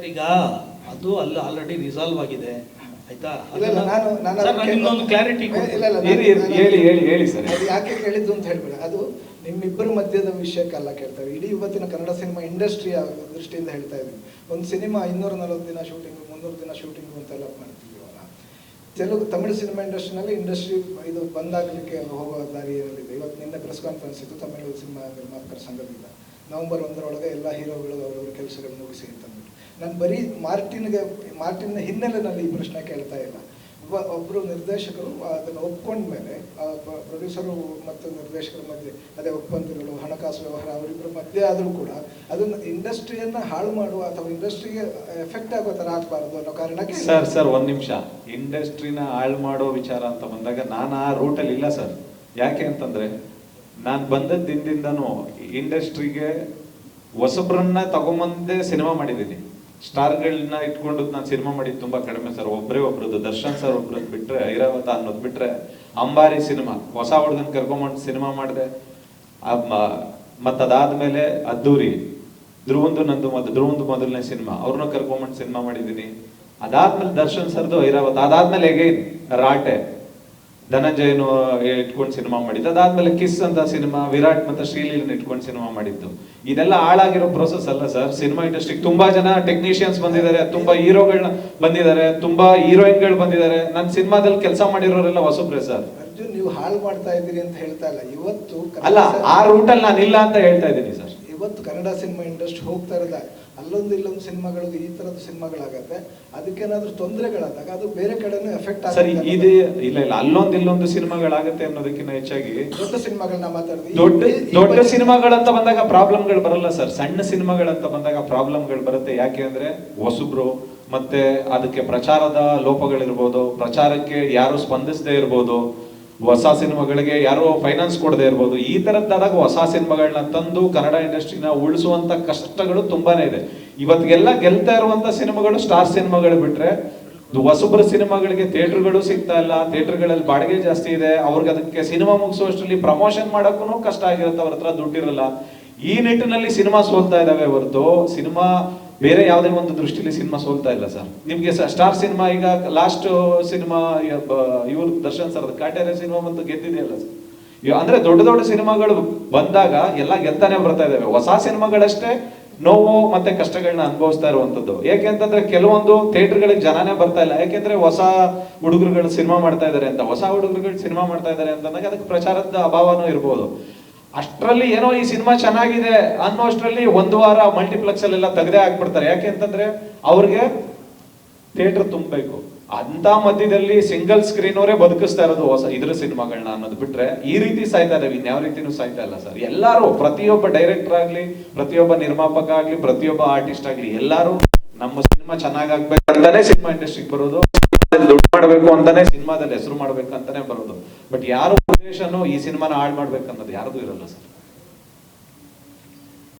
Sir ಈಗ ಅದು ಅಲ್ಲಿ ಆಲ್ರೆಡಿ ರಿಸಾಲ್ವ್ ಆಗಿದೆ. ಆಯ್ತಾ? ಇನ್ನೊಂದು ಕ್ಲಾರಿಟಿ ಹೇಳಿ ಹೇಳಿ ಹೇಳಿ ಸರ್. ಅದು ಯಾಕೆ ಕೇಳಿದ್ದು ಅಂತ ಹೇಳ್ಬೇಡ. ಅದು ನಿಮ್ಮಿಬ್ಬರ ಮಧ್ಯದ ವಿಷಯಕ್ಕೆಲ್ಲ ಕೇಳ್ತಾರೆ ಇಡೀ ಇವತ್ತಿನ ಕನ್ನಡ ಸಿನಿಮಾ ಇಂಡಸ್ಟ್ರಿಯ ದೃಷ್ಟಿಯಿಂದ ಹೇಳ್ತಾ ಇದ್ದೀನಿ. ಒಂದು ಸಿನಿಮಾ ಇನ್ನೂರ ನಲವತ್ತು ದಿನ ಶೂಟಿಂಗ್ ಮುನ್ನೂರು ದಿನ ಶೂಟಿಂಗ್ ಅಂತೆಲ್ಲ ಮಾಡ್ತಿದ್ದೀವಲ್ಲ ತೆಲುಗು ತಮಿಳು ಸಿನಿಮಾ ಇಂಡಸ್ಟ್ರಿನಲ್ಲಿ ಇಂಡಸ್ಟ್ರಿ ಇದು ಬಂದಾಗಲಿಕ್ಕೆ ಹೋಗೋ ದಾರಿ ದಾರಿಯಲ್ಲಿದೆ ಇವತ್ತು ನಿನ್ನೆ ಪ್ರೆಸ್ ಕಾನ್ಫರೆನ್ಸ್ ಇತ್ತು ತಮಿಳು ಸಿನಿಮಾ ನಿರ್ಮಾಪಕರ ಸಂಘದಿಂದ. ನವೆಂಬರ್ ಒಂದರೊಳಗೆ ಎಲ್ಲ ಹೀರೋಗಳು ಅವರವರ ಕೆಲಸಗಳು ಮುಗಿಸಿ ಅಂತಂದ್ಬಿಟ್ಟು ನಾನು ಬರೀ ಮಾರ್ಟಿನ್ಗೆ, ಮಾರ್ಟಿನ್ನ ಹಿನ್ನೆಲೆಯಲ್ಲಿ ಈ ಪ್ರಶ್ನೆ ಕೇಳ್ತಾ ಇಲ್ಲ. ಒಬ್ಬ ಒಬ್ಬರು ನಿರ್ದೇಶಕರು ಅದನ್ನು ಒಪ್ಕೊಂಡ್ಮೇಲೆ ಪ್ರೊಡ್ಯೂಸರು ಮತ್ತು ನಿರ್ದೇಶಕರ ಮಧ್ಯೆ, ಅದೇ ಒಪ್ಪಂದಗಳು, ಹಣಕಾಸು ವ್ಯವಹಾರ ಅವರಿಬ್ಬರ ಮಧ್ಯೆ ಆದರೂ ಕೂಡ ಅದನ್ನು ಇಂಡಸ್ಟ್ರಿಯನ್ನು ಹಾಳು ಮಾಡುವ ಅಥವಾ ಇಂಡಸ್ಟ್ರಿಗೆ ಎಫೆಕ್ಟ್ ಆಗೋ ಥರ ಆಗಬಾರ್ದು ಅನ್ನೋ ಕಾರಣಕ್ಕೆ ಸರ್ ಸರ್, ಒಂದು ನಿಮಿಷ. ಇಂಡಸ್ಟ್ರಿನ ಹಾಳು ಮಾಡೋ ವಿಚಾರ ಅಂತ ಬಂದಾಗ ನಾನು ಆ ರೂಟಲ್ಲಿ ಇಲ್ಲ ಸರ್. ಯಾಕೆ ಅಂತಂದರೆ, ನಾನು ಬಂದ ದಿನದಿಂದನೂ ಇಂಡಸ್ಟ್ರಿಗೆ ಹೊಸಬ್ರನ್ನ ತಗೊಂಬಂದೇ ಸಿನಿಮಾ ಮಾಡಿದ್ದೀನಿ. ಸ್ಟಾರ್ಗಳನ್ನ ಇಟ್ಕೊಂಡು ನಾನು ಸಿನಿಮಾ ಮಾಡಿದ್ದು ತುಂಬಾ ಕಡಿಮೆ ಸರ್. ಒಬ್ಬರೇ ಒಬ್ರದ್ದು. ದರ್ಶನ್ ಸರ್ ಒಬ್ರದ್ದು ಬಿಟ್ರೆ, ಐರಾವತ ಅನ್ನೋದು ಬಿಟ್ರೆ, ಅಂಬಾರಿ ಸಿನಿಮಾ, ಹೊಸ ಹುಡುಗನ್ ಕರ್ಕೊಂಬಂದು ಸಿನಿಮಾ ಮಾಡಿದೆ. ಮತ್ತದಾದ್ಮೇಲೆ ಅದ್ದೂರಿ, ಧ್ರುವಂದು ನಂದು ಮೊದಲು ಧ್ರುವಂದು ಮೊದಲನೇ ಸಿನಿಮಾ ಅವ್ರನ್ನ ಕರ್ಕೊಂಬಂದು ಸಿನಿಮಾ ಮಾಡಿದೀನಿ. ಅದಾದ್ಮೇಲೆ ದರ್ಶನ್ ಸರ್ದು ಐರಾವತ. ಅದಾದ್ಮೇಲೆ ಹೇಗೆ ರಾಟೆ. ಧನಂಜಯನು ಇಟ್ಕೊಂಡು ಸಿನಿಮಾ ಮಾಡಿದ್ದು. ಅದಾದ್ಮೇಲೆ ಕಿಸ್ ಅಂತ ಸಿನಿಮಾ ವಿರಾಟ್ ಮತ್ತೆ ಶ್ರೀಲೀಲನ್ ಇಟ್ಕೊಂಡು ಸಿನಿಮಾ ಮಾಡಿದ್ದು. ಇದೆಲ್ಲ ಹಾಳಾಗಿರೋ ಪ್ರೋಸೆಸ್ ಅಲ್ಲ ಸರ್. ಸಿನಿಮಾ ಇಂಡಸ್ಟ್ರಿಗೆ ತುಂಬಾ ಜನ ಟೆಕ್ನಿಷಿಯನ್ಸ್ ಬಂದಿದ್ದಾರೆ ತುಂಬಾ ಹೀರೋಗಳನ್ನ ಬಂದಿದ್ದಾರೆ ತುಂಬಾ ಹೀರೋಯಿನ್ಗಳು ಬಂದಿದ್ದಾರೆ. ನನ್ನ ಸಿನಿಮಾದಲ್ಲಿ ಕೆಲಸ ಮಾಡಿರೋರೆಲ್ಲ ಹೊಸಬ್ರೆ ಸರ್. ಅರ್ಜುನ್ ನೀವು ಹಾಳು ಮಾಡ್ತಾ ಇದ್ದೀರಿ ಅಂತ ಹೇಳ್ತಾ ಇಲ್ಲ. ಇವತ್ತು ಅಲ್ಲ ಆ ರೂಟಲ್ಲಿ ನಾನು ಇಲ್ಲ ಅಂತ ಹೇಳ್ತಾ ಇದ್ದೀನಿ ಸರ್. ಇವತ್ತು ಕನ್ನಡ ಸಿನಿಮಾ ಇಂಡಸ್ಟ್ರಿ ಹೋಗ್ತಾ ಇರೋದ ಅಲ್ಲೊಂದು ಇಲ್ಲೊಂದು ಸಿನಿಮಾಗಳು ಈ ತರದ ಸಿನಿಮಾಗಳಾಗತ್ತೆ. ಅದಕ್ಕೇನಾದ್ರೂ ತೊಂದರೆಗಳಾದಾಗ ಅದು ಬೇರೆ ಕಡೆನೂ ಎಫೆಕ್ಟ್ ಸರಿ ಇದು ಇಲ್ಲ ಇಲ್ಲ ಅಲ್ಲೊಂದು ಇಲ್ಲೊಂದು ಸಿನಿಮಾಗಳಾಗತ್ತೆ ಅನ್ನೋದಕ್ಕಿಂತ ಹೆಚ್ಚಾಗಿ ದೊಡ್ಡ ಸಿನಿಮಾಗಳನ್ನ ಮಾತಾಡಿದ್ವಿ ದೊಡ್ಡ ದೊಡ್ಡ ಸಿನಿಮಾಗಳಂತ ಬಂದಾಗ ಪ್ರಾಬ್ಲಮ್ಗಳು ಬರಲ್ಲ ಸರ್. ಸಣ್ಣ ಸಿನಿಮಾಗಳಂತ ಬಂದಾಗ ಪ್ರಾಬ್ಲಮ್ಗಳು ಬರುತ್ತೆ. ಯಾಕೆ ಅಂದ್ರೆ ಹೊಸಬ್ರು ಮತ್ತೆ ಅದಕ್ಕೆ ಪ್ರಚಾರದ ಲೋಪಗಳಿರ್ಬೋದು ಪ್ರಚಾರಕ್ಕೆ ಯಾರು ಸ್ಪಂದಿಸದೇ ಇರ್ಬೋದು. ಹೊಸ ಸಿನಿಮಾಗಳಿಗೆ ಯಾರೋ ಫೈನಾನ್ಸ್ ಕೊಡದೇ ಇರ್ಬೋದು, ಈ ತರದ್ದಾದಾಗ ಹೊಸ ಸಿನಿಮಾಗಳನ್ನ ತಂದು ಕನ್ನಡ ಇಂಡಸ್ಟ್ರಿನ ಉಳಿಸುವಂತ ಕಷ್ಟಗಳು ತುಂಬಾನೇ ಇದೆ. ಇವತ್ತಿಗೆಲ್ಲ ಗೆಲ್ತಾ ಇರುವಂತ ಸಿನಿಮಾಗಳು ಸ್ಟಾರ್ ಸಿನಿಮಾಗಳು ಬಿಟ್ರೆ ಹೊಸಬ್ರ ಸಿನಿಮಾಗಳಿಗೆ ಥಿಯೇಟರ್ಗಳು ಸಿಗ್ತಾ ಇಲ್ಲ, ಥಿಯೇಟರ್ಗಳಲ್ಲಿ ಬಾಡಿಗೆ ಜಾಸ್ತಿ ಇದೆ, ಅವ್ರಿಗೆ ಅದಕ್ಕೆ ಸಿನಿಮಾ ಮುಗಿಸುವಷ್ಟರಲ್ಲಿ ಪ್ರಮೋಷನ್ ಮಾಡೋಕ್ಕೂ ಕಷ್ಟ ಆಗಿರುತ್ತೆ, ಅವ್ರ ಹತ್ರ ದುಡ್ಡಿರಲ್ಲ. ಈ ನಿಟ್ಟಿನಲ್ಲಿ ಸಿನಿಮಾ ಸೋಲ್ತಾ ಇದಾವೆ ಹೊರತು, ಸಿನಿಮಾ ಬೇರೆ ಯಾವುದೇ ಒಂದು ದೃಷ್ಟಿಲಿ ಸಿನಿಮಾ ಸೋಲ್ತಾ ಇಲ್ಲ ಸರ್. ನಿಮಗೆ ಸ್ಟಾರ್ ಸಿನಿಮಾ ಈಗ ಲಾಸ್ಟ್ ಸಿನಿಮಾ ಇವ್ರ ದರ್ಶನ್ ಸರ್ ಕಾಟೇರೆ ಸಿನಿಮಾ ಬಂದು ಗೆದ್ದಿದೆಯಲ್ಲ ಸರ್ ಅಂದ್ರೆ ದೊಡ್ಡ ದೊಡ್ಡ ಸಿನಿಮಾಗಳು ಬಂದಾಗ ಎಲ್ಲ ಗೆಲ್ತಾನೆ ಬರ್ತಾ ಇದ್ದಾವೆ. ಹೊಸ ಸಿನಿಮಾಗಳಷ್ಟೇ ನೋವು ಮತ್ತೆ ಕಷ್ಟಗಳನ್ನ ಅನುಭವಿಸ್ತಾ ಇರುವಂತದ್ದು. ಯಾಕೆ ಅಂತಂದ್ರೆ ಕೆಲವೊಂದು ಥಿಯೇಟರ್ಗಳಿಗೆ ಜನನೇ ಬರ್ತಾ ಇಲ್ಲ. ಯಾಕೆಂದ್ರೆ ಹೊಸ ಹುಡುಗರುಗಳು ಸಿನಿಮಾ ಮಾಡ್ತಾ ಇದ್ದಾರೆ ಅಂತ. ಹೊಸ ಹುಡುಗರುಗಳು ಸಿನಿಮಾ ಮಾಡ್ತಾ ಇದಾರೆ ಅಂತಂದಾಗ ಅದಕ್ಕೆ ಪ್ರಚಾರದ ಅಭಾವನೂ ಇರ್ಬೋದು. ಅಷ್ಟರಲ್ಲಿ ಏನೋ ಈ ಸಿನಿಮಾ ಚೆನ್ನಾಗಿದೆ ಅನ್ನೋ ಅಷ್ಟರಲ್ಲಿ ಒಂದು ವಾರ ಮಲ್ಟಿಪ್ಲೆಕ್ಸ್ ಅಲ್ಲೆಲ್ಲ ತೆಗೆದೇ ಹಾಕ್ಬಿಡ್ತಾರೆ. ಯಾಕೆ ಅಂತಂದ್ರೆ ಅವ್ರಿಗೆ ಥಿಯೇಟರ್ ತುಂಬಬೇಕು. ಅಂತ ಮಧ್ಯದಲ್ಲಿ ಸಿಂಗಲ್ ಸ್ಕ್ರೀನ್ ಅವರೇ ಬದುಕಿಸ್ತಾ ಇರೋದು ಹೊಸ ಇದ್ರ ಸಿನಿಮಾಗಳನ್ನ ಅನ್ನೋದು ಬಿಟ್ರೆ ಈ ರೀತಿ ಸಾಯ್ತಾ ಇದಾವೆ, ಇನ್ಯಾವ ರೀತಿನೂ ಸಾಯ್ತಾ ಇಲ್ಲ ಸರ್. ಎಲ್ಲರೂ, ಪ್ರತಿಯೊಬ್ಬ ಡೈರೆಕ್ಟರ್ ಆಗ್ಲಿ, ಪ್ರತಿಯೊಬ್ಬ ನಿರ್ಮಾಪಕ ಆಗ್ಲಿ, ಪ್ರತಿಯೊಬ್ಬ ಆರ್ಟಿಸ್ಟ್ ಆಗ್ಲಿ, ಎಲ್ಲರೂ ನಮ್ಮ ಸಿನಿಮಾ ಚೆನ್ನಾಗಾಗ್ಬೇಕು ಅಂತಾನೆ ಸಿನಿಮಾ ಇಂಡಸ್ಟ್ರಿಗೆ ಬರೋದು ದುಡ್ಡು ಮಾಡ್ಬೇಕು ಅಂತಾನೆ ಸಿನಿಮಾದಲ್ಲಿ ಹೆಸರು ಮಾಡ್ಬೇಕು ಅಂತಾನೆ ಬರೋದು. ಬಟ್ ಯಾರು ಉದ್ದೇಶನೂ ಈ ಸಿನಿಮಾನ ಹಾಳು ಮಾಡ್ಬೇಕನ್ನೋದು ಯಾರದೂ ಯಾರ್ದು ಇರಲ್ಲ ಸರ್.